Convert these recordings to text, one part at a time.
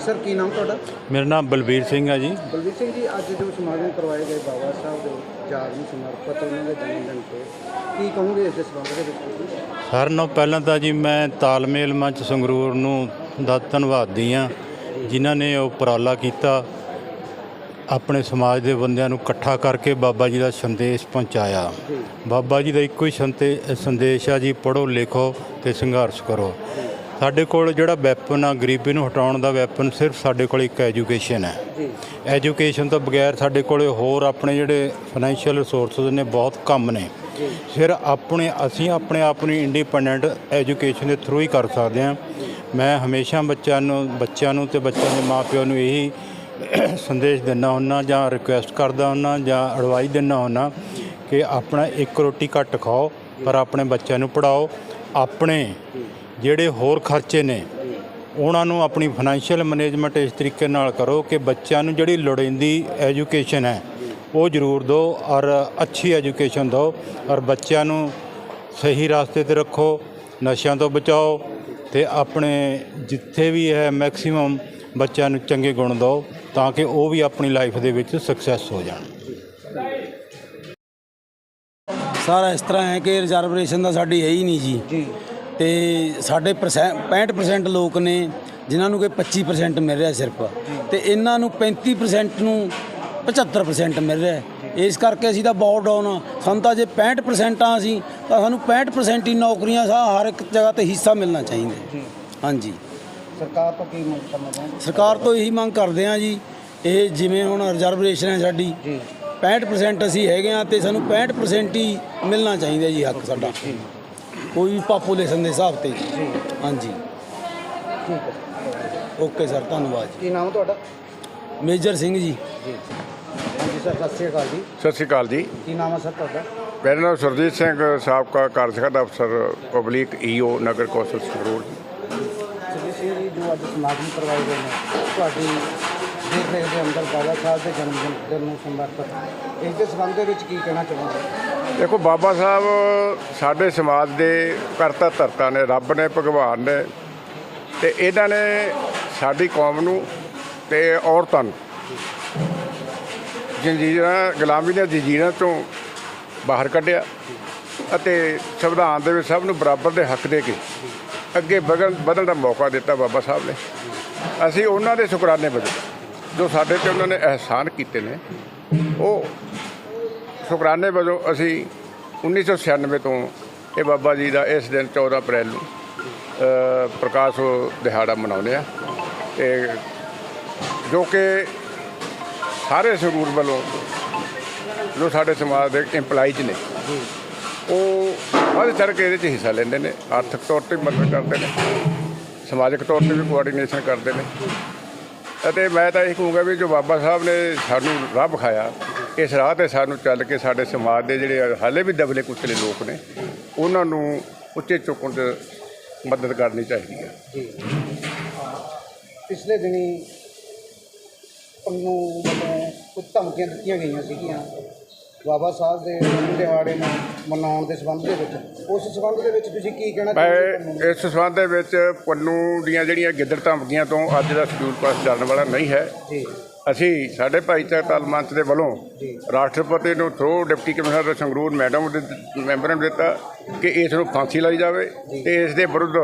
ਕੀ ਨਾਮ ਤੁਹਾਡਾ? ਮੇਰਾ ਨਾਮ ਬਲਬੀਰ ਸਿੰਘ ਹੈ ਜੀ। ਬਲਵੀਰ ਸਿੰਘ ਜੀ ਅੱਜ ਜੋ ਸਮਾਗਮ ਕਰਵਾਏ ਗਏ ਬਾਬਾ ਸਾਹਿਬ ਦੇ ਯਾਦ ਨੂੰ ਸਮਰਪਿਤ ਉਹਨਾਂ ਦੇ ਜਨਮ ਦਿਨ ਤੇ ਕੀ ਕਹੋਗੇ ਇਸ ਦੇ ਸੰਬੰਧ ਦੇ ਵਿੱਚ? ਸਾਰਿਆਂ ਨਾਲੋਂ ਪਹਿਲਾਂ ਤਾਂ ਜੀ ਮੈਂ ਤਾਲਮੇਲ ਮੰਚ ਸੰਗਰੂਰ ਨੂੰ ਦਾ ਧੰਨਵਾਦੀ ਹਾਂ ਜਿਨ੍ਹਾਂ ਨੇ ਉਹ ਉਪਰਾਲਾ ਕੀਤਾ ਆਪਣੇ ਸਮਾਜ ਦੇ ਬੰਦਿਆਂ ਨੂੰ ਇਕੱਠਾ ਕਰਕੇ ਬਾਬਾ ਜੀ ਦਾ ਸੰਦੇਸ਼ ਪਹੁੰਚਾਇਆ। ਬਾਬਾ ਜੀ ਦਾ ਇੱਕੋ ਹੀ ਸੰਤੇ ਸੰਦੇਸ਼ ਆ ਜੀ ਪੜੋ ਲਿਖੋ ਤੇ ਸੰਘਰਸ਼ ਕਰੋ। ਸਾਡੇ ਕੋਲ ਜਿਹੜਾ ਵੈਪਨ ਆ ਗਰੀਬੀ ਨੂੰ ਹਟਾਉਣ ਦਾ ਵੈਪਨ ਸਿਰਫ ਸਾਡੇ ਕੋਲ ਇੱਕ ਐਜੂਕੇਸ਼ਨ ਹੈ। ਜੀ। ਐਜੂਕੇਸ਼ਨ ਤੋਂ ਬਗੈਰ ਸਾਡੇ ਕੋਲੇ ਹੋਰ ਆਪਣੇ ਜਿਹੜੇ ਫਾਈਨੈਂਸ਼ੀਅਲ ਰਿਸੋਰਸਸ ਨੇ ਬਹੁਤ ਕਮ ਨੇ। ਫਿਰ ਆਪਣੇ ਅਸੀਂ ਆਪਣੇ ਆਪ ਨੂੰ ਇੰਡੀਪੈਂਡੈਂਟ ਐਜੂਕੇਸ਼ਨ ਦੇ ਥਰੂ ਹੀ ਕਰ ਸਕਦੇ ਹਾਂ। ਮੈਂ ਹਮੇਸ਼ਾ ਬੱਚਿਆਂ ਨੂੰ ਬੱਚਿਆਂ ਨੂੰ ਤੇ ਬੱਚਿਆਂ ਦੇ ਮਾਪਿਆਂ ਨੂੰ ਇਹੀ ਸੰਦੇਸ਼ ਦਿੰਦਾ ਹੁੰਨਾ ਜਾਂ ਰਿਕੁਐਸਟ ਕਰਦਾ ਹੁੰਨਾ ਜਾਂ ਐਡਵਾਈਸ ਦਿੰਦਾ ਹੁੰਨਾ ਕਿ ਆਪਣਾ ਇੱਕ ਰੋਟੀ ਘੱਟ ਖਾਓ ਪਰ ਆਪਣੇ ਬੱਚਿਆਂ ਨੂੰ ਪੜਾਓ ਆਪਣੇ ਜਿਹੜੇ ਹੋਰ ਖਰਚੇ ਨੇ ਉਹਨਾਂ ਨੂੰ ਆਪਣੀ ਫਾਈਨੈਂਸ਼ੀਅਲ ਮੈਨੇਜਮੈਂਟ ਇਸ ਤਰੀਕੇ ਨਾਲ ਕਰੋ ਕਿ ਬੱਚਿਆਂ ਨੂੰ ਜਿਹੜੀ ਲੋੜੀਂਦੀ ਐਜੂਕੇਸ਼ਨ ਹੈ ਉਹ ਜ਼ਰੂਰ ਦਿਓ ਔਰ ਅੱਛੀ ਐਜੂਕੇਸ਼ਨ ਦਿਓ ਔਰ ਬੱਚਿਆਂ ਨੂੰ ਸਹੀ ਰਾਸਤੇ ਤੇ ਰੱਖੋ ਨਸ਼ਿਆਂ ਤੋਂ ਬਚਾਓ ਤੇ ਆਪਣੇ ਜਿੱਥੇ ਵੀ ਹੈ ਮੈਕਸਿਮਮ ਬੱਚਿਆਂ ਨੂੰ ਚੰਗੇ ਗੁਣ ਦਿਓ ਤਾਂ ਕਿ ਉਹ ਵੀ ਆਪਣੀ ਲਾਈਫ ਦੇ ਵਿੱਚ ਸਕਸੈਸ ਹੋ ਜਾਣ। ਸਾਰਾ ਇਸ ਤਰ੍ਹਾਂ ਹੈ ਕਿ ਰਿਜ਼ਰਵੇਸ਼ਨ ਦਾ ਸਾਡੀ ਹੈ ਹੀ ਨਹੀਂ ਜੀ। ਜੀ। ਤੇ ਸਾਡੇ ਪਰਸੈਂ- 65% ਲੋਕ ਨੇ ਜਿਨ੍ਹਾਂ ਨੂੰ ਕਿ 25% ਮਿਲ ਰਿਹਾ ਸਿਰਫ। ਤੇ ਇਹਨਾਂ ਨੂੰ 35% ਨੂੰ 75% ਮਿਲ ਰਿਹਾ। ਇਸ ਕਰਕੇ ਅਸੀਂ ਤਾਂ ਬਹੁਤ ਡਾਊਨ ਆ। ਸਾਨੂੰ ਤਾਂ ਜੇ 65% ਆ ਅਸੀਂ ਤਾਂ ਸਾਨੂੰ 65% ਹੀ ਨੌਕਰੀਆਂ ਸਾ ਹਰ ਇੱਕ ਜਗ੍ਹਾ ਤੇ ਹਿੱਸਾ ਮਿਲਣਾ ਚਾਹੀਦਾ। ਹਾਂਜੀ। ਸਰਕਾਰ ਤੋਂ ਕੀ ਮੰਗ ਕਰਨਾ ਚਾਹੁੰਦੇ ਸਰਕਾਰ ਤੋਂ ਇਹੀ ਮੰਗ ਕਰਦੇ ਆ ਜੀ ਇਹ ਜਿਵੇਂ ਹੁਣ ਰਿਜ਼ਰਵੇਸ਼ਨ ਹੈ ਸਾਡੀ ਜੀ। 65% ਅਸੀਂ ਹੈਗੇ ਆ ਤੇ ਸਾਨੂੰ 65% ਹੀ ਮਿਲਣਾ ਚਾਹੀਦਾ ਜੀ ਹੱਕ ਸਾਡਾ। ਕੋਈ ਵੀ ਪਾਪੂਲੇਸ਼ਨ ਦੇ ਹਿਸਾਬ ਤੇ। ਹਾਂਜੀ। ਠੀਕ ਹੈ। ਓਕੇ ਸਰ ਧੰਨਵਾਦ ਜੀ। ਕੀ ਨਾਮ ਤੁਹਾਡਾ? ਮੇਜਰ ਸਿੰਘ ਜੀ। ਜੀ ਹਾਂਜੀ ਸਰ ਸਤਿ ਸ਼੍ਰੀ ਅਕਾਲ ਜੀ। ਸਤਿ ਸ਼੍ਰੀ ਅਕਾਲ ਜੀ। ਕੀ ਨਾਮ ਹੈ ਸਰ ਤੁਹਾਡਾ? ਮੇਰਾ ਨਾਮ ਸਰਜੀਤ ਸਿੰਘ ਸਾਬਕਾ ਕਾਰਜਕਾਰੀ ਅਫਸਰ ਪਬਲਿਕ ਈਓ ਨਗਰ ਕੌਂਸਲ ਸੰਗਰੂਰ। ਸੁਖੀ ਸਿੰਘ ਜੀ ਜੋ ਅੱਜ ਸਮਾਗਮ ਕਰਵਾਏ ਗਏ ਨੇ ਤੁਹਾਡੀ ਦੇਖ ਰੇਖ ਦੇ ਅੰਦਰ ਬਾਬਾ ਸਾਹਿਬ ਦੇ ਜਨਮ ਦਿਨ ਦਿਨ ਨੂੰ ਸਮਰਪਿਤ। ਇਸ ਦੇ ਸੰਬੰਧ ਦੇ ਵਿੱਚ ਕੀ ਕਹਿਣਾ ਚਾਹੁੰਦੇ ਦੇਖੋ ਬਾਬਾ ਸਾਹਿਬ ਸਾਡੇ ਸਮਾਜ ਦੇ ਕਰਤਾ ਧਰਤਾ ਨੇ, ਰੱਬ ਨੇ, ਭਗਵਾਨ ਨੇ ਤੇ ਇਹਨਾਂ ਨੇ ਸਾਡੀ ਕੌਮ ਨੂੰ ਤੇ ਔਰਤਾਂ ਨੂੰ ਜੰਜੀਰਾਂ, ਗੁਲਾਮੀ ਦੀਆਂ ਜੰਜੀਰਾਂ ਤੋਂ ਬਾਹਰ ਕੱਢਿਆ ਅਤੇ ਸੰਵਿਧਾਨ ਦੇ ਵਿੱਚ ਸਭ ਨੂੰ ਬਰਾਬਰ ਦੇ ਹੱਕ ਦੇ ਕੇ ਅੱਗੇ ਵਧਣ ਵਧਣ ਦਾ ਮੌਕਾ ਦਿੱਤਾ ਬਾਬਾ ਸਾਹਿਬ ਨੇ। ਅਸੀਂ ਉਹਨਾਂ ਦੇ ਸ਼ੁਕਰਾਨੇ ਵਜੋਂ ਜੋ ਸਾਡੇ ਤੇ ਉਹਨਾਂ ਨੇ ਅਹਿਸਾਨ ਕੀਤੇ ਨੇ, ਉਹ ਸ਼ੁਕਰਾਨੇ ਵਜੋਂ ਅਸੀਂ 1996 ਤੋਂ ਇਹ ਬਾਬਾ ਜੀ ਦਾ ਇਸ ਦਿਨ 14 ਅਪ੍ਰੈਲ ਨੂੰ ਪ੍ਰਕਾਸ਼ ਦਿਹਾੜਾ ਮਨਾਉਂਦੇ ਆ ਤੇ ਜੋ ਕਿ ਸਾਰੇ ਸੰਗਰੂਰ ਵੱਲੋਂ ਜੋ ਸਾਡੇ ਸਮਾਜ ਦੇ ਇੰਪਲਾਈਜ਼ ਨੇ, ਉਹ ਵੱਧ ਚੜ੍ਹ ਕੇ ਇਹਦੇ 'ਚ ਹਿੱਸਾ ਲੈਂਦੇ ਨੇ, ਆਰਥਿਕ ਤੌਰ ਤੇ ਮਦਦ ਕਰਦੇ ਨੇ, ਸਮਾਜਿਕ ਤੌਰ ਤੇ ਵੀ ਕੋਆਰਡੀਨੇਸ਼ਨ ਕਰਦੇ ਨੇ। ਅਤੇ ਮੈਂ ਤਾਂ ਇਹ ਕਹੂੰਗਾ ਵੀ ਜੋ ਬਾਬਾ ਸਾਹਿਬ ਨੇ ਸਾਨੂੰ ਰਾਹ ਵਿਖਾਇਆ ਇਸ ਰਾਹ ਤੇ ਸਾਨੂੰ ਚੱਲ ਕੇ ਸਾਡੇ ਸਮਾਜ ਦੇ ਜਿਹੜੇ ਹਾਲੇ ਵੀ ਦਬਲੇ ਕੁਚਲੇ ਲੋਕ ਨੇ, ਉਹਨਾਂ ਨੂੰ ਉੱਚੇ ਚੁੱਕਣ 'ਚ ਮਦਦ ਕਰਨੀ ਚਾਹੀਦੀ ਹੈ। ਜੀ। ਪਿਛਲੇ ਦਿਨੀ ਉਹਨੂੰ ਵੱਲੋਂ ਕੁਝ ਧਮਕੀਆਂ ਦਿੱਤੀਆਂ ਗਈਆਂ ਸੀਗੀਆਂ। ਬਾਬਾ ਸਾਹਿਬ ਦੇ ਜਨਮ ਦਿਹਾੜੇ ਨੂੰ ਮਨਾਉਣ ਦੇ ਸੰਬੰਧ ਦੇ ਵਿੱਚ। ਉਸ ਸੰਬੰਧ ਦੇ ਵਿੱਚ ਤੁਸੀਂ ਕੀ ਕਹਿਣਾ ਚਾਹੁੰਦੇ ਹੋ? ਇਸ ਸੰਬੰਧ ਦੇ ਵਿੱਚ ਪੰਨੂ ਦੀਆਂ ਜਿਹੜੀਆਂ ਗਿੱਦੜ ਧਮਕੀਆਂ ਤੋਂ ਅੱਜ ਦਾ ਸ਼ਡਿਊਲ ਪਾਸ ਚੱਲਣ ਵਾਲਾ ਨਹੀਂ ਹੈ। ਜੀ। ਅਸੀਂ ਸਾਡੇ ਭਾਈਚਾਰਾ ਤਾਲ ਮੰਚ ਦੇ ਵੱਲੋਂ। ਰਾਸ਼ਟਰਪਤੀ ਨੂੰ through deputy commissioner Sangrur madam ਦੇ ਮੈਂਬਰਾਂ ਨੂੰ ਦਿੱਤਾ। ਕਿ ਇਸ ਨੂੰ ਫਾਂਸੀ ਲਾਈ ਜਾਵੇ ਤੇ ਇਸ ਦੇ ਵਿਰੁੱਧ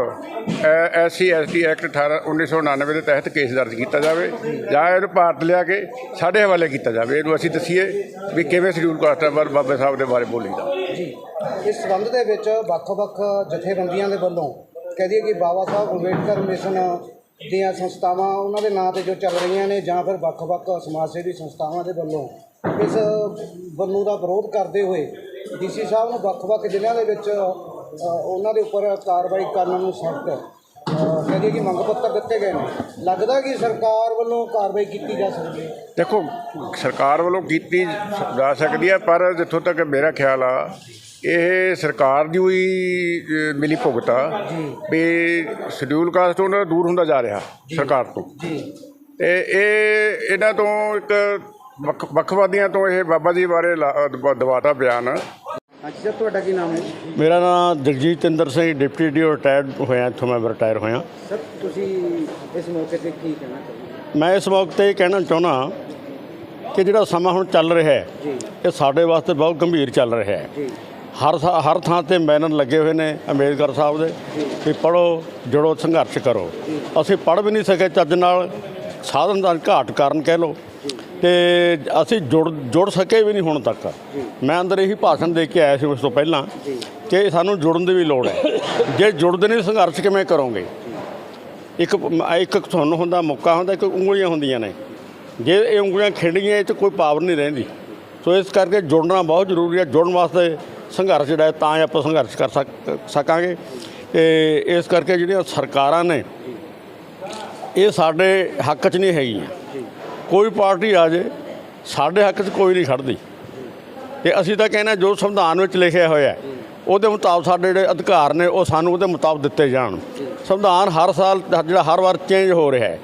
ਐਸਸੀ ਐਸਟੀ ਐਕਟ 18 1999 ਦੇ ਤਹਿਤ ਕੇਸ ਦਰਜ ਕੀਤਾ ਜਾਵੇ। ਜਾਂ ਇਹਨੂੰ ਭਾਰਤ ਲਿਆ ਕੇ ਸਾਡੇ ਹਵਾਲੇ ਕੀਤਾ ਜਾਵੇ। ਇਹਨੂੰ ਅਸੀਂ ਦੱਸੀਏ ਵੀ ਕਿਵੇਂ ਸ਼ਡਿਊਲ ਕਾਸਟਾਂ ਬਾਰੇ ਬਾਬੇ ਸਾਹਿਬ ਦੇ ਬਾਰੇ ਬੋਲੀਦਾ। ਜੀ। ਇਸ ਸੰਬੰਧ ਦੇ ਵਿੱਚ ਵੱਖ-ਵੱਖ ਜਥੇਬੰਦੀਆਂ ਦੇ ਵੱਲੋਂ ਕਹਦੀ ਕਿ ਬਾਬਾ ਸਾਹਿਬ ਅੰਬੇਡਕਰ ਮਿਸ਼ਨ ਦੀਆਂ ਸੰਸਥਾਵਾਂ, ਉਹਨਾਂ ਦੇ ਨਾਂ ਤੇ ਜੋ ਚੱਲ ਰਹੀਆਂ ਨੇ ਜਾਂ ਫਿਰ ਵੱਖ-ਵੱਖ ਸਮਾਜ ਸੇਵੀ ਸੰਸਥਾਵਾਂ ਦੇ ਵੱਲੋਂ ਇਸ ਬੰਨੂ ਦਾ ਵਿਰੋਧ ਕਰਦੇ ਹੋਏ ਡੀਸੀ ਸਾਹਿਬ ਨੂੰ ਵੱਖ-ਵੱਖ ਜ਼ਿਲ੍ਹਿਆਂ ਦੇ ਵਿੱਚ ਉਹਨਾਂ ਦੇ ਉੱਪਰ ਕਾਰਵਾਈ ਕਰਨ ਨੂੰ ਸਖਤ ਕਹਿੰਦੇ ਕਿ ਮੰਗ ਪੱਤਰ ਦਿੱਤੇ ਗਏ ਨੇ। ਲੱਗਦਾ ਕਿ ਸਰਕਾਰ ਵੱਲੋਂ ਕਾਰਵਾਈ ਕੀਤੀ ਜਾ ਸਕਦੀ ਹੈ? ਦੇਖੋ ਸਰਕਾਰ ਵੱਲੋਂ ਕੀਤੀ ਜਾ ਸਕਦੀ ਹੈ ਪਰ ਜਿੱਥੋਂ ਤੱਕ ਮੇਰਾ ਖਿਆਲ ਆ ਇਹ ਸਰਕਾਰ ਦੀ ਹੋਈ ਮਿਲੀ ਭੁਗਤ ਆ ਵੀ ਸ਼ਡਿਊਲ ਕਾਸਟ ਤੋਂ ਨਾ ਦੂਰ ਹੁੰਦਾ ਜਾ ਰਿਹਾ ਸਰਕਾਰ ਤੋਂ। ਤੇ ਇਹ ਇਹਨਾਂ ਤੋਂ ਇੱਕ ਵੱਖ ਵੱਖਵਾਦੀਆਂ ਤੋਂ ਇਹ ਬਾਬਾ ਜੀ ਬਾਰੇ ਲਾ- ਅ, ਦਵਾ- ਦਵਾਤਾ ਬਿਆਨ। ਹਾਂਜੀ ਸਰ ਤੁਹਾਡਾ ਕੀ ਨਾਮ ਹੈ? ਮੇਰਾ ਨਾਮ Daljitinder Singh deputy D retired ਹੋਇਆ ਇੱਥੋਂ ਮੈਂ ਰਿਟਾਇਰ ਹੋਇਆ। ਸਰ ਤੁਸੀਂ ਇਸ ਮੌਕੇ ਤੇ ਕੀ ਕਹਿਣਾ ਚਾਹੁੰਦੇ ਮੈਂ ਇਸ ਵਕਤ ਇਹ ਕਹਿਣਾ ਚਾਹੁੰਦਾ ਕਿ ਜਿਹੜਾ ਸਮਾਂ ਹੁਣ ਚੱਲ ਰਿਹਾ ਹੈ ਜੀ। ਇਹ ਸਾਡੇ ਵਾਸਤੇ ਬਹੁਤ ਗੰਭੀਰ ਚੱਲ ਰਿਹਾ ਹੈ। ਜੀ। ਹਰ ਥਾਂ- ਹਰ ਥਾਂ ਤੇ ਬੈਨਰ ਲੱਗੇ ਹੋਏ ਨੇ ਅੰਬੇਦਕਰ ਸਾਹਿਬ ਦੇ ਵੀ ਪੜੋ ਜੁੜੋ ਸੰਘਰਸ਼ ਕਰੋ। ਅਸੀਂ ਪੜ ਵੀ ਨਹੀਂ ਸਕੇ ਚੱਜ ਨਾਲ। ਸਾਧਨ ਦਾ ਘਾਟ ਕਾਰਨ ਕਹਿ ਲਓ। ਤੇ ਅਸੀਂ ਜੁੜ ਜੁੜ ਸਕੇ ਵੀ ਨਹੀਂ ਹੁਣ ਤੱਕ। ਮੈਂ ਅੰਦਰ ਇਹੀ ਭਾਸ਼ਣ ਦੇ ਕੇ ਆਇਆ ਸੀ ਉਸ ਤੋਂ ਪਹਿਲਾਂ ਕਿ ਸਾਨੂੰ ਜੁੜਨ ਦੀ ਵੀ ਲੋੜ ਹੈ। ਜੇ ਜੁੜਦੇ ਨਹੀਂ, ਸੰਘਰਸ਼ ਕਿਵੇਂ ਕਰੋਗੇ? ਇੱਕ ਇੱਕ ਤੁਹਾਨੂੰ ਹੁੰਦਾ, ਮੌਕਾ ਹੁੰਦਾ, ਇੱਕ ਉਂਗਲੀਆਂ ਹੁੰਦੀਆਂ ਨੇ। ਜੇ ਇਹ ਉਂਗਲੀਆਂ ਖਿੰਡੀਆਂ, ਇਹ 'ਚ ਕੋਈ ਪਾਵਰ ਨਹੀਂ ਰਹਿੰਦੀ। ਸੋ ਇਸ ਕਰਕੇ ਜੁੜਨਾ ਬਹੁਤ ਜ਼ਰੂਰੀ ਹੈ। ਜੁੜਨ ਵਾਸਤੇ ਸੰਘਰਸ਼ ਜਿਹੜਾ ਤਾਂ ਹੀ ਆਪਾਂ ਸੰਘਰਸ਼ ਕਰ ਸਕ, ਸਕਾਂਗੇ। ਤੇ ਇਸ ਕਰਕੇ ਜਿਹੜੀਆਂ ਸਰਕਾਰਾਂ ਨੇ, ਇਹ ਸਾਡੇ ਹੱਕ 'ਚ ਨਹੀਂ ਹੈਗੀਆਂ। ਕੋਈ ਪਾਰਟੀ ਆ ਜੇ ਸਾਡੇ ਹੱਕ 'ਚ ਕੋਈ ਨਹੀਂ ਖੜਦੀ। ਤੇ ਅਸੀਂ ਤਾਂ ਕਹਿੰਦੇ ਹਾਂ ਜੋ ਸੰਵਿਧਾਨ ਵਿੱਚ ਲਿਖਿਆ ਹੋਇਆ ਹੈ, ਉਹਦੇ ਮੁਤਾਬਕ ਸਾਡੇ ਜਿਹੜੇ ਅਧਿਕਾਰ ਨੇ ਉਹ ਸਾਨੂੰ ਉਹਦੇ ਮੁਤਾਬਕ ਦਿੱਤੇ ਜਾਣ। ਸੰਵਿਧਾਨ ਹਰ ਸਾਲ ਜਿਹੜਾ ਹਰ ਵਾਰ ਚੇਂਜ ਹੋ ਰਿਹਾ ਹੈ।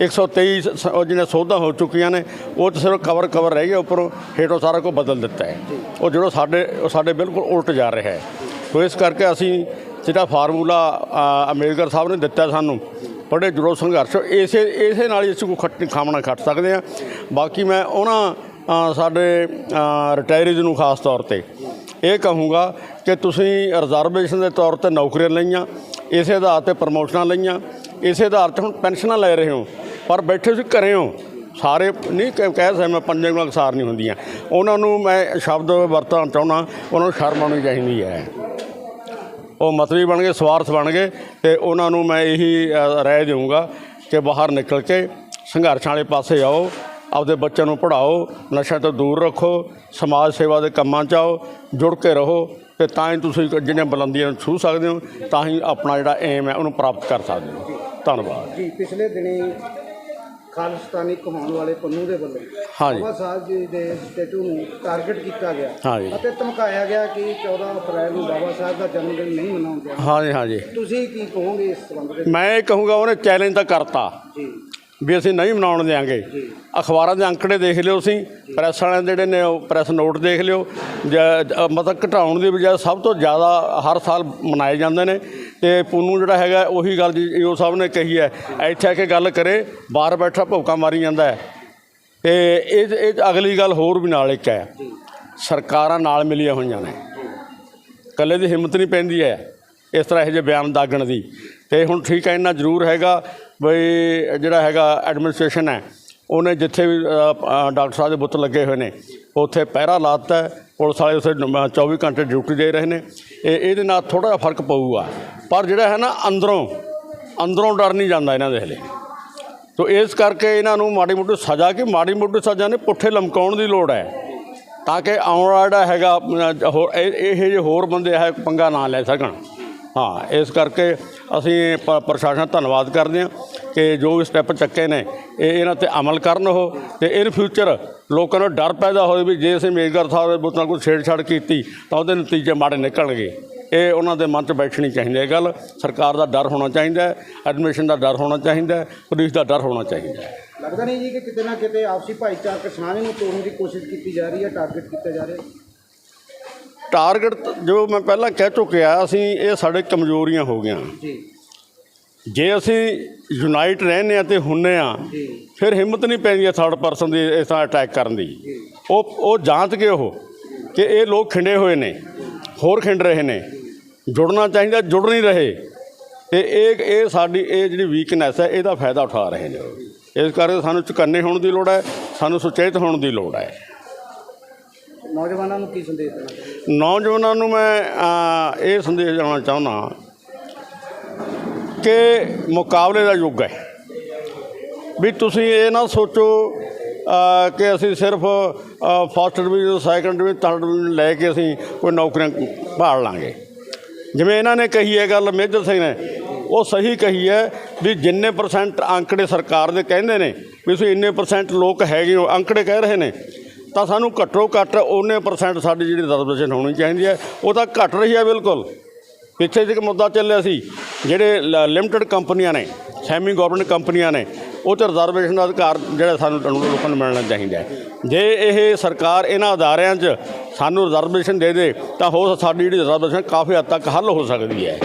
123 ਸ- ਉਹ ਜਿਹੜੀਆਂ ਸੋਧਾਂ ਹੋ ਚੁੱਕੀਆਂ ਨੇ ਉਹ ਤਾਂ ਸਿਰਫ ਕਵਰ ਕਵਰ ਰਹਿ ਗਿਆ ਉੱਪਰੋਂ ਹੇਠੋਂ ਸਾਰਾ ਕੁਝ ਬਦਲ ਦਿੱਤਾ ਹੈ। ਉਹ ਜਿਹੜਾ ਸਾਡੇ ਉਹ ਸਾਡੇ ਬਿਲਕੁਲ ਉਲਟ ਜਾ ਰਿਹਾ ਹੈ। ਸੋ ਇਸ ਕਰਕੇ ਅਸੀਂ ਜਿਹੜਾ ਫਾਰਮੂਲਾ ਅੰਬੇਦਕਰ ਸਾਹਿਬ ਨੇ ਦਿੱਤਾ ਸਾਨੂੰ ਬੜੇ ਜੁੜੋ ਸੰਘਰਸ਼, ਇਸੇ ਇਸੇ ਨਾਲ ਹੀ ਅਸੀਂ ਕੋਈ ਖੱਟ, ਖਾਮਣਾ ਖੱਟ ਸਕਦੇ ਹਾਂ। ਬਾਕੀ ਮੈਂ ਉਹਨਾਂ ਸਾਡੇ ਰਿਟਾਇਰੀਜ਼ ਨੂੰ ਖਾਸ ਤੌਰ ਤੇ ਇਹ ਕਹੂੰਗਾ ਕਿ ਤੁਸੀਂ ਰਿਜ਼ਰਵੇਸ਼ਨ ਦੇ ਤੌਰ ਤੇ ਨੌਕਰੀਆਂ ਲਈਆਂ, ਇਸੇ ਆਧਾਰ ਤੇ ਪ੍ਰਮੋਸ਼ਨਾਂ ਲਈਆਂ, ਇਸੇ ਆਧਾਰ ਤੇ ਹੁਣ ਪੈਨਸ਼ਨਾਂ ਲੈ ਰਹੇ ਹੋ, ਪਰ ਬੈਠੇ ਤੁਸੀਂ ਘਰੇ ਹੋ, ਸਾਰੇ, ਨਹੀਂ ਕਹਿ ਕਹਿ ਸਕਦੇ ਮੈਂ ਪੰਜੇ ਨੂੰ ਅਕਸਾਰ ਨਹੀਂ ਹੁੰਦੀਆਂ। ਉਹਨਾਂ ਨੂੰ ਮੈਂ ਸ਼ਬਦ ਵਰਤਣਾ ਚਾਹੁੰਦਾ, ਉਹਨਾਂ ਨੂੰ ਸ਼ਰਮ ਆਉਣੀ ਚਾਹੀਦੀ ਹੈ। ਉਹ ਮਤਲਬੀ ਬਣ ਗਏ ਸਵਾਰਥ ਬਣ ਗਏ ਤੇ ਉਹਨਾਂ ਨੂੰ ਮੈਂ ਇਹੀ ਅ, ਰਾਏ ਦੇਵਾਂਗਾ ਕਿ ਬਾਹਰ ਨਿਕਲ ਕੇ ਸੰਘਰਸ਼ ਵਾਲੇ ਪਾਸੇ ਆਓ ਆਪਦੇ ਬੱਚਿਆਂ ਨੂੰ ਪੜ੍ਹਾਓ ਨਸ਼ਾ ਤੋਂ ਦੂਰ ਰੱਖੋ ਸਮਾਜ ਸੇਵਾ ਦੇ ਕੰਮਾਂ 'ਚ ਆਓ ਜੁੜ ਕੇ ਰਹੋ ਤੇ ਤਾਂ ਹੀ ਤੁਸੀਂ ਜਿਹੜੀਆਂ ਬੁਲੰਦੀਆਂ ਨੂੰ ਛੂਹ ਸਕਦੇ ਹੋ ਤਾਂ ਹੀ ਆਪਣਾ ਜਿਹੜਾ ਏਮ ਹੈ ਉਹਨੂੰ ਪ੍ਰਾਪਤ ਕਰ ਸਕਦੇ ਹੋ। ਧੰਨਵਾਦ। ਜੀ ਪਿਛਲੇ ਦਿਨੀ ਖਾਲਿਸਤਾਨੀ ਕਹਾਉਣ ਵਾਲੇ ਪੰਨੂ ਦੇ ਵੱਲੋਂ ਹਾਂਜੀ। ਬਾਬਾ ਸਾਹਿਬ ਜੀ ਦੇ ਸਟੈਚੂ ਨੂੰ ਟਾਰਗੇਟ ਕੀਤਾ ਗਿਆ ਹਾਂਜੀ। ਅਤੇ ਧਮਕਾਇਆ ਗਿਆ ਕਿ 14 ਅਪ੍ਰੈਲ ਨੂੰ ਬਾਬਾ ਸਾਹਿਬ ਦਾ ਜਨਮ ਦਿਨ ਨਹੀਂ ਮਨਾਉਂਦੇ। ਹਾਂਜੀ ਹਾਂਜੀ। ਤੁਸੀਂ ਕੀ ਕਹੋਗੇ ਇਸ ਸੰਬੰਧ ਵਿੱਚ? ਮੈਂ ਇਹ ਕਹੂੰਗਾ ਉਹਨੇ ਚੈਲੰਜ ਤਾਂ ਕਰਤਾ। ਜੀ। ਵੀ ਅਸੀਂ ਨਹੀਂ ਮਨਾਉਣ ਦਿਆਂਗੇ। ਅਖਬਾਰਾਂ ਦੇ ਅੰਕੜੇ ਦੇਖ ਲਿਓ ਅਸੀਂ ਪ੍ਰੈਸ ਵਾਲਿਆਂ ਜਿਹੜੇ ਨੇ ਉਹ ਪ੍ਰੈਸ ਨੋਟ ਦੇਖ ਲਿਓ। ਜ- ਮਤਲਬ ਘਟਾਉਣ ਦੀ ਬਜਾਏ ਸਭ ਤੋਂ ਜ਼ਿਆਦਾ ਹਰ ਸਾਲ ਮਨਾਏ ਜਾਂਦੇ ਨੇ। ਤੇ ਪੁੰਨੂ ਜਿਹੜਾ ਹੈਗਾ, ਉਹੀ ਗੱਲ ਈਓ ਸਾਹਿਬ ਨੇ ਕਹੀ ਹੈ, ਇੱਥੇ ਆ ਕੇ ਗੱਲ ਕਰੇ, ਬਾਹਰ ਬੈਠਾ ਭੌਕਾ ਮਾਰੀ ਜਾਂਦਾ ਹੈ। ਤੇ ਇਹ ਇਹ ਅਗਲੀ ਗੱਲ ਹੋਰ ਵੀ ਨਾਲ ਇੱਕ ਹੈ, ਸਰਕਾਰਾਂ ਨਾਲ ਮਿਲੀਆਂ ਹੋਈਆਂ ਨੇ। ਇਕੱਲੇ ਦੀ ਹਿੰਮਤ ਨਹੀਂ ਪੈਂਦੀ ਹੈ, ਇਸ ਤਰ੍ਹਾਂ ਇਹੋ ਜਿਹੇ ਬਿਆਨ ਦਾਗਣ ਦੀ। ਤੇ ਹੁਣ ਠੀਕ ਹੈ, ਇੰਨਾ ਜ਼ਰੂਰ ਹੈਗਾ ਬਈ ਜਿਹੜਾ ਹੈਗਾ ਐਡਮਿਨਿਸਟ੍ਰੇਸ਼ਨ ਹੈ ਉਹਨੇ ਜਿੱਥੇ ਵੀ ਡਾਕਟਰ ਸਾਹਿਬ ਦੇ ਬੁੱਤ ਲੱਗੇ ਹੋਏ ਨੇ ਉੱਥੇ ਪਹਿਰਾ ਲਾਤਾ ਹੈ ਪੁਲਿਸ ਵਾਲੇ ਉੱਥੇ ਨ- 24 ਘੰਟੇ ਡਿਊਟੀ ਦੇ ਰਹੇ ਨੇ। ਇਹ ਇਹਦੇ ਨਾਲ ਥੋੜਾ ਜਿਹਾ ਫ਼ਰਕ ਪਊਗਾ। ਪਰ ਜਿਹੜਾ ਹੈ ਨਾ ਅੰਦਰੋਂ ਅੰਦਰੋਂ ਡਰ ਨਹੀਂ ਜਾਂਦਾ ਇਹਨਾਂ ਦੇ ਹਲੇ। ਤੋ ਇਸ ਕਰਕੇ ਇਹਨਾਂ ਨੂੰ ਮਾੜੀ ਮੋਟੀ ਸਜ਼ਾ ਕਿ ਮਾੜੀ ਮੋਟੀ ਸਜ਼ਾ ਨੇ ਪੁੱਠੇ ਲਮਕਾਉਣ ਦੀ ਲੋੜ ਹੈ। ਤਾਂ ਕਿ ਆਉਣ ਵਾਲਾ ਜਿਹੜਾ ਹੈਗਾ ਅ, ਹੋਰ ਇਹ ਇਹ ਜਿਹੇ ਹੋਰ ਬੰਦੇ ਹੈ ਪੰਗਾ ਨਾ ਲੈ ਸਕਣ। ਹਾਂ ਇਸ ਕਰਕੇ ਅਸੀਂ ਪ- ਪ੍ਰਸ਼ਾਸਨ ਦਾ ਧੰਨਵਾਦ ਕਰਦੇ ਹਾਂ ਕਿ ਜੋ ਵੀ ਸਟੈਪ ਚੱਕੇ ਨੇ, ਇਹ ਇਹਨਾਂ ਤੇ ਅਮਲ ਕਰਨ ਉਹ ਤੇ ਇਨ ਫਿਊਚਰ ਲੋਕਾਂ ਨੂੰ ਡਰ ਪੈਦਾ ਹੋਵੇ ਵੀ ਜੇ ਅਸੀਂ ਮੇਜਗਰ ਸਾਹਿਬ ਦੇ ਬੁੱਤਾਂ ਕੋਈ ਛੇੜਛਾੜ ਕੀਤੀ ਤਾਂ ਉਹਦੇ ਨਤੀਜੇ ਮਾੜੇ ਨਿਕਲਣਗੇ। ਇਹ ਉਹਨਾਂ ਦੇ ਮਨ 'ਚ ਬੈਠਣੀ ਚਾਹੀਦੀ ਹੈ ਗੱਲ। ਸਰਕਾਰ ਦਾ ਡਰ ਹੋਣਾ ਚਾਹੀਦਾ ਹੈ ਐਡਮਿਸ਼ਨ ਦਾ ਡਰ ਹੋਣਾ ਚਾਹੀਦਾ ਹੈ, ਪੁਲਿਸ ਦਾ ਡਰ ਹੋਣਾ ਚਾਹੀਦਾ ਹੈ। ਲੱਗਦਾ ਨਹੀਂ ਜੀ ਕਿ ਕਿਤੇ ਨਾ ਕਿਤੇ ਆਪਸੀ ਭਾਈਚਾਰਕ ਸਾਂਝ ਨੂੰ ਤੋੜਨ ਦੀ ਕੋਸ਼ਿਸ਼ ਕੀਤੀ ਜਾ ਰਹੀ ਹੈ ਟਾਰਗੇਟ ਕੀਤਾ ਜਾ ਰਿਹਾ ਹੈ। ਟਾਰਗੇਟ ਜੋ ਮੈਂ ਪਹਿਲਾਂ ਕਹਿ ਚੁੱਕਿਆ ਅਸੀਂ ਇਹ ਸਾਡੇ ਕਮਜ਼ੋਰੀਆਂ ਹੋ ਗਈਆਂ। ਜੀ। ਜੇ ਅਸੀਂ ਯੂਨਾਈਟ ਰਹਿੰਦੇ ਆ ਤੇ ਹੁੰਨੇ ਆ ਫਿਰ ਹਿੰਮਤ ਨਹੀਂ ਪੈਂਦੀ ਥਰਡ ਪਰਸਨ ਦੀ ਇਸ ਤਰ੍ਹਾਂ ਅਟੈਕ ਕਰਨ ਦੀ। ਉਹ ਉਹ ਜਾਂਚ ਕੇ ਉਹ ਕਿ ਇਹ ਲੋਕ ਖਿੰਡੇ ਹੋਏ ਨੇ ਹੋਰ ਖਿੰਡ ਰਹੇ ਨੇ। ਜੁੜਨਾ ਚਾਹੀਦਾ ਜੁੜ ਨਹੀਂ ਰਹੇ। ਤੇ ਇਹ ਇਹ ਸਾਡੀ ਇਹ ਜਿਹੜੀ ਵੀਕਨੈਸ ਹੈ ਇਹਦਾ ਫਾਇਦਾ ਉਠਾ ਰਹੇ ਨੇ। ਇਸ ਕਰਕੇ ਸਾਨੂੰ ਚੁਕੰਨੇ ਹੋਣ ਦੀ ਲੋੜ ਹੈ ਸਾਨੂੰ ਸੁਚੇਤ ਹੋਣ ਦੀ ਲੋੜ ਹੈ। ਨੌਜਵਾਨਾਂ ਨੂੰ ਕੀ ਸੰਦੇਸ਼ ਦੇਣਾ ਚਾਹੁੰਦੇ? ਨੌਜਵਾਨਾਂ ਨੂੰ ਮੈਂ ਅ, ਇਹ ਸੰਦੇਸ਼ ਦੇਣਾ ਚਾਹੁੰਦਾ ਕਿ ਮੁਕਾਬਲੇ ਦਾ ਯੁੱਗ ਹੈ। ਵੀ ਤੁਸੀਂ ਇਹ ਨਾ ਸੋਚੋ ਅ, ਕਿ ਅਸੀਂ ਸਿਰਫ first division second division third division ਲੈ ਕੇ ਅਸੀਂ ਕੋਈ ਨੌਕਰੀਆਂ ਭਾਲ ਲਾਂਗੇ। ਜਿਵੇਂ ਇਹਨਾਂ ਨੇ ਕਹੀ ਹੈ ਗੱਲ ਮੇਜਰ ਸਿੰਘ ਨੇ ਉਹ ਸਹੀ ਕਹੀ ਹੈ ਵੀ ਜਿੰਨੇ ਪਰਸੈਂਟ ਅੰਕੜੇ ਸਰਕਾਰ ਦੇ ਕਹਿੰਦੇ ਨੇ ਵੀ ਤੁਸੀਂ ਇੰਨੇ ਪਰਸੈਂਟ ਲੋਕ ਹੈਗੇ ਹੋ ਅੰਕੜੇ ਕਹਿ ਰਹੇ ਨੇ ਤਾਂ ਸਾਨੂੰ ਘੱਟੋ ਘੱਟ ਉਹਨੇ ਪਰਸੈਂਟ ਸਾਡੀ ਜਿਹੜੀ ਰਿਜ਼ਰਵੇਸ਼ਨ ਹੋਣੀ ਚਾਹੀਦੀ ਹੈ। ਉਹ ਤਾਂ ਘਟ ਰਹੀ ਹੈ ਬਿਲਕੁਲ। ਪਿੱਛੇ ਇੱਕ ਮੁੱਦਾ ਚੱਲਿਆ ਸੀ, ਜਿਹੜੇ ਲਿਮਟਿਡ ਕੰਪਨੀਆਂ ਨੇ ਸੈਮੀ ਗਵਰਨਮੈਂਟ ਕੰਪਨੀਆਂ ਨੇ, ਉਹ ਤੇ ਰਿਜ਼ਰਵੇਸ਼ਨ ਦਾ ਅਧਿਕਾਰ ਜਿਹੜਾ ਸਾਨੂੰ ਲੋਕਾਂ ਨੂੰ ਮਿਲਣਾ ਚਾਹੀਦਾ ਹੈ। ਜੇ ਇਹ ਸਰਕਾਰ ਇਹਨਾਂ ਅਦਾਰਿਆਂ 'ਚ ਸਾਨੂੰ ਰਿਜ਼ਰਵੇਸ਼ਨ ਦੇ ਦੇ, ਤਾਂ ਹੋ ਸਾਡੀ ਜਿਹੜੀ ਰਿਜ਼ਰਵੇਸ਼ਨ ਕਾਫੀ ਹੱਦ ਤੱਕ ਹੱਲ ਹੋ ਸਕਦੀ ਹੈ।